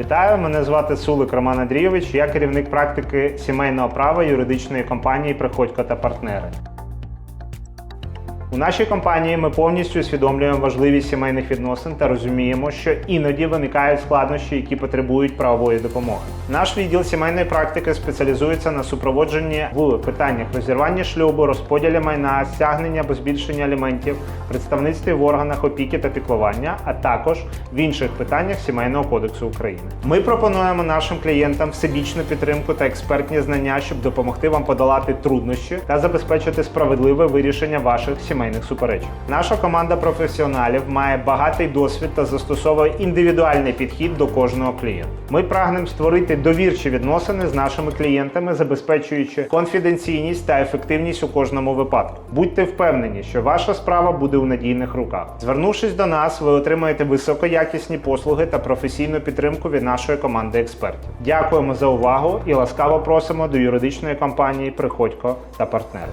Вітаю, мене звати Сулик Роман Андрійович. Я керівник практики сімейного права юридичної компанії Приходько та партнери. У нашій компанії ми повністю усвідомлюємо важливість сімейних відносин та розуміємо, що іноді виникають складнощі, які потребують правової допомоги. Наш відділ сімейної практики спеціалізується на супроводженні в питаннях розірвання шлюбу, розподілі майна, стягнення або збільшення аліментів, представництві в органах опіки та піклування, а також в інших питаннях Сімейного кодексу України. Ми пропонуємо нашим клієнтам всебічну підтримку та експертні знання, щоб допомогти вам подолати труднощі та забезпечити справедливе вирішення ваших сімейних суперечок. Наша команда професіоналів має багатий досвід та застосовує індивідуальний підхід до кожного клієнта. Ми прагнемо створити довірчі відносини з нашими клієнтами, забезпечуючи конфіденційність та ефективність у кожному випадку. Будьте впевнені, що ваша справа буде у надійних руках. Звернувшись до нас, ви отримаєте високоякісні послуги та професійну підтримку від нашої команди експертів. Дякуємо за увагу і ласкаво просимо до юридичної компанії Приходько та партнери.